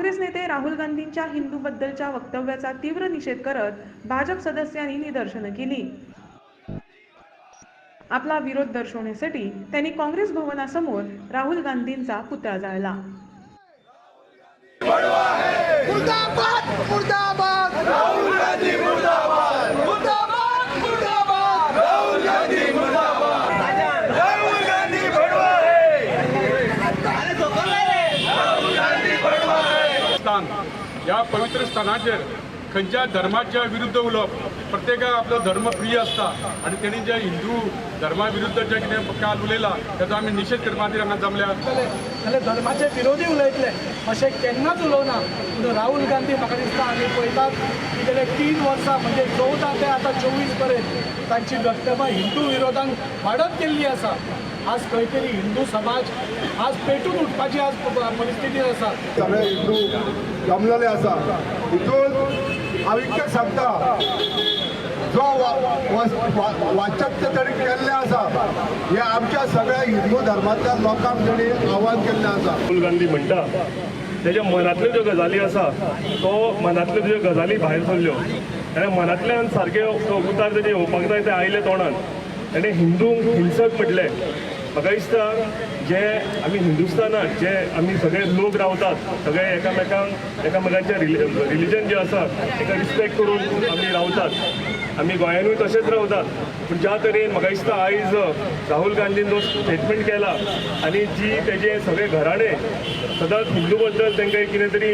काँग्रेस नेते राहुल गांधींच्या हिंदूबद्दलच्या वक्तव्याचा तीव्र निषेध करत भाजप सदस्यांनी निदर्शनं केली. आपला विरोध दर्शवण्यासाठी त्यांनी काँग्रेस भवनासमोर राहुल गांधींचा पुतळा जाळला. मुर्दाबाद मुर्दाबाद. राहुल गांधी मुर्दाबाद मुर्दाबाद मुर्दाबाद राहुल गांधी मुर्दाबाद राहुल गांधी भडवा स्थान ह्या पवित्र स्थानाचेर खंयच्या धर्माच्या विरुद्ध उलोवप प्रत्येकाक आपलो धर्म प्रिय आसता आनी तेणी जे हिंदू धर्मा विरुद्ध जे कितें काल उलयला ताचो आमी निशेध करपा खातीर हांगा जमल्या जाल्यार धर्माचे विरोधी उलयतले अशें केन्नाच उलोवना पूण राहुल गांधी म्हाका दिसता आमी पळयतात की गेले तीन वर्सां म्हणजे चवदा ते आतां चोवीसपर्यंत तांची वक्तव्य हिंदू विरोधान वाडत गेल्ली आसा आज खंय तरी हिंदू समाज आज पेटून उठपाची आज परिस्थिती आसा सगळे हिंदू जमलेले आसा हितून हांव इतकें सांगता जो वा- वा- वा- वाचक ताणी केल्ले आसा हे आमच्या सगळ्या हिंदू धर्मातल्या लोकांक ताणी आव्हान केल्लें आसा राहुल गांधी म्हणटा तेज्या मनांतल्यो ज्यो गजाली आसा तो मनांतल्यो ज्यो गजाली भायर सरल्यो ताणें मनांतल्यान सारके तो उतार तेजे येवपाक जाय ते आयले तोंडान. ताणें हिंदूंक हिंसक म्हटलें. म्हाका दिसता जे आमी हिंदुस्तानात जे आमी सगळे लोक रावतात सगळे एकामेकांक एकामेकांचे रिलिजन जे आसा ताका रिस्पेक्ट करून आमी रावतात. आमी गोंयानूय तशेंच रावतात. पूण ज्या तरेन म्हाका दिसता आयज राहुल गांधीन जो स्टेटमेंट केला आनी जी तेजे सगळे घराणे सदांच हिंदू बद्दल तांकां कितें तरी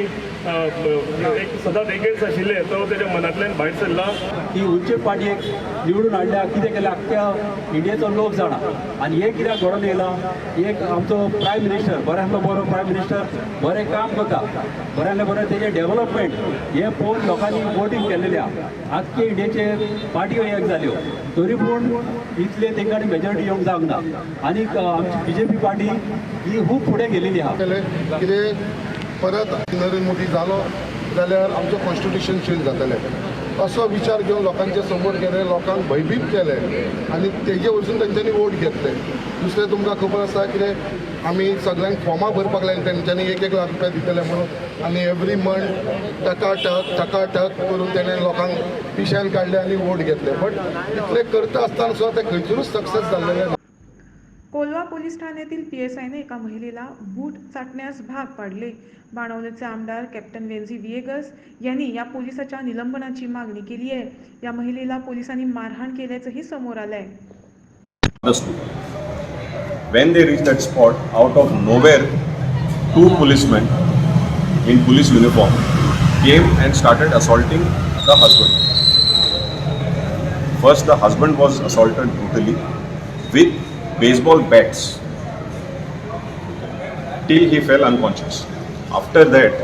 एक सदांच एगेन्स्ट आशिल्ले तो तेज्या मनांतल्यान भायर सरला ही उंचे पाटयेक निवडून हाडल्या कितें केलें आख्ख्या इंडियेचो लोक जाणा आनी हे कित्याक घडोवन येयला एक आमचो प्रायम मिनिस्टर बऱ्यांतलो बरो प्रायम मिनिस्टर बरें काम करता बऱ्यांतले बरें तेजें डेव्हलपमेंट हें पळोवन लोकांनी वोटींग केल्लेल्या आख्खे इंडियेचे पार्ट्यो एक जाल्यो तरी पूण इतले तेंच्यांनी मेजॉरिटी येवंक जावंक ना आनीक आमची बी जे पी पार्टी ही खूब फुडें गेलेली आहा. कितें परत नरेंद्र मोदी जालो जाल्यार आमचें कॉन्स्टिट्युशन चेंज जातलें असो विचार घेवन लोकांचे समोर गेले लोकांक भयभीत केले आनी तेजे वरसून तेंच्यांनी वोट घेतले दुसरें तुमकां खबर आसा कितें आमी सगळ्यांक फॉर्मां भरपाक लायन तेंच्यांनी एक एक लाख रुपया दितले म्हणून. आनी एवरी मंथ टकाटक टकाटक करून तेणें लोकांक पिश्यान काडले आनी वोट घेतले. बट इतलें करता आसतना सुद्दां ते खंयसरूच सक्सेस जाल्लेले ना कोलवा पोलीस ठाण्यातील पी एस आयने एका महिलेला बूट चाटण्यास भाग पाडले. बाणवलेचे आमदार कॅप्टन वेन्झी विएगस यांनी या पोलिसाच्या निलंबनाची मागणी केली आहे. या महिलेला पोलिसांनी मारहाण केल्याचंही समोर आलंय. When they reached that spot, out of nowhere, two policemen in police uniform came and started assaulting the husband. First, the husband was assaulted brutally with baseball bats till he fell unconscious. After that,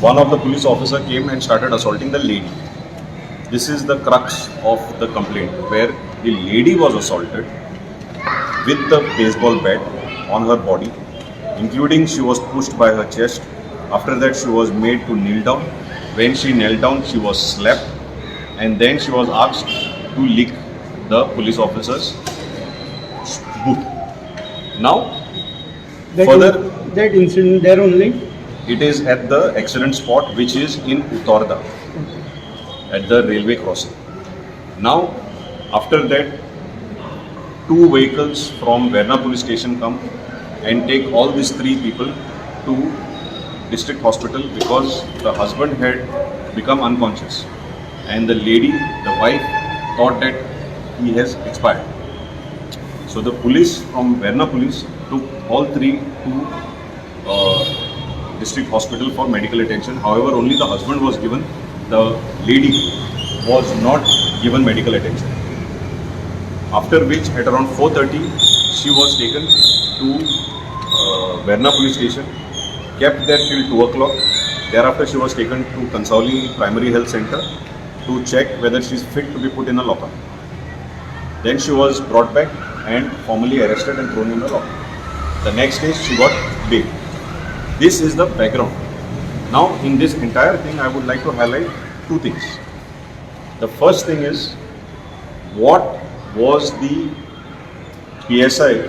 one of the police officer came and started assaulting the lady. This is the crux of the complaint where the lady was assaulted with the baseball bat on her body, including she was pushed by her chest. After that, she was made to kneel down. When she knelt down, she was slapped, and then she was asked to lick the police officer's boot. Now, further, that incident there only it is at the accident spot, which is in Uttarda, at the railway crossing. Now, after that, two vehicles from Verna police station come and take all these three people to district hospital because the husband had become unconscious and the lady, the wife, thought that he has expired. So the police from Verna police took all three to uh, district hospital for medical attention. However, only the husband was given. The lady was not given medical attention. After which, at around 4:30, she was taken to uh, Verna police station, kept there till 2 o'clock. Thereafter, she was taken to Consauli Primary Health Center to check whether she is fit to be put in a locker. Then she was brought back and formally arrested and thrown in the locker. The next day, she got bail. This is the background. Now, in this entire thing, I would like to highlight two things. The first thing is what was the PSI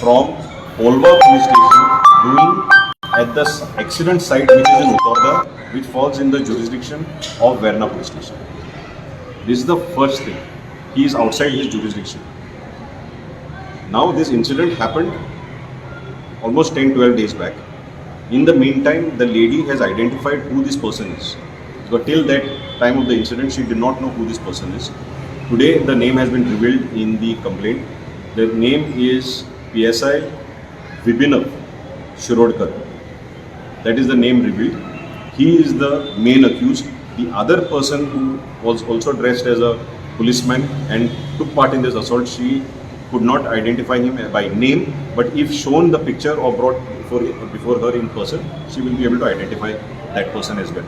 from Polva police station doing at the accident site which is in Uttarda, which falls in the jurisdiction of Verna police station. This is the first thing. He is outside his jurisdiction. Now this incident happened almost 10-12 days back. In the meantime, the lady has identified who this person is. But till that time of the incident, she did not know who this person is. Today, the name has been revealed in the complaint. The name is PSI Vibinav Shirodkar. That is the name revealed. He is the main accused. The other person who was also dressed as a policeman and took part in this assault, she could not identify him by name, but if shown the picture or brought before, before her in person, she will be able to identify that person as well.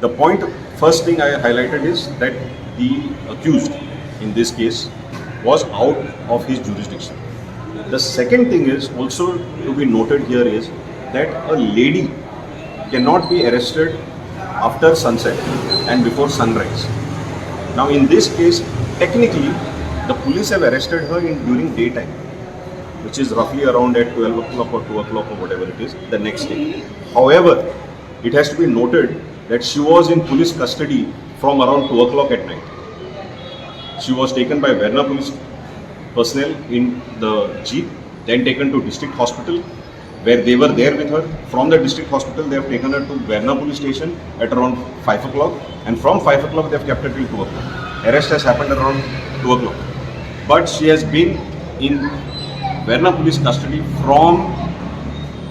The point, first thing I highlighted is that the accused in this case was out of his jurisdiction. The second thing is also to be noted here is that a lady cannot be arrested after sunset and before sunrise. Now, in this case, technically, the police have arrested her in during daytime, which is roughly around at 12 o'clock or 2 o'clock or whatever it is, the next day. However, it has to be noted that she was in police custody from around 2 o'clock at night. She was taken by Verna police personnel in the jeep, then taken to district hospital, where they were there with her. From the district hospital, they have taken her to Verna police station at around 5 o'clock, and from 5 o'clock, they have kept her till 2 o'clock. Arrest has happened around 2 o'clock. But she has been in Verna police custody from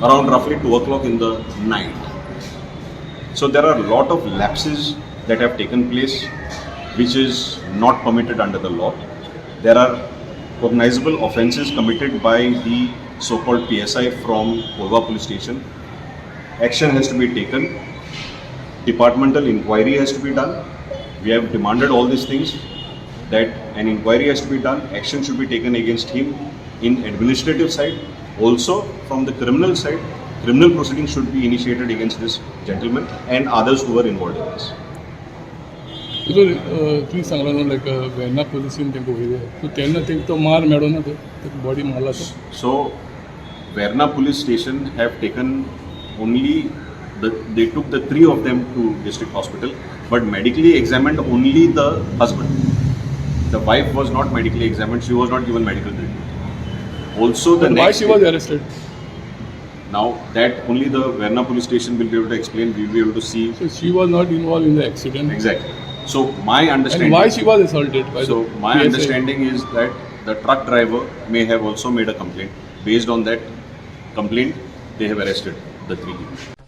around roughly 2 o'clock in the night. So there are a lot of lapses that have taken place, which is not permitted under the law. There are cognizable offences committed by the so-called PSI from Kolva police station. Action has to be taken. Departmental inquiry has to be done. We have demanded all these things that an inquiry has to be done. Action should be taken against him in administrative side. Also from the criminal side, criminal proceedings should be initiated against this gentleman and others who were involved in this. तुका तुमी सांगला न्हू लायक वेर्ना पुलिसीन तेंका वयले सो तेन्ना तेंका तो मार मेळो ना तो बॉडी मारला तो So, Verna police station have taken only the, they took the three of them to district hospital, but medically examined only the husband. The wife was not medically examined, she was not given medical treatment. Also, the why next she was day- arrested now that only the Verna police station will be able to explain, we will be able to see so she was not involved in the accident exactly. So, my understanding. and why she was assaulted by So my PSI? understanding is that the truck driver may have also made a complaint. Based on that complaint, they have arrested the three.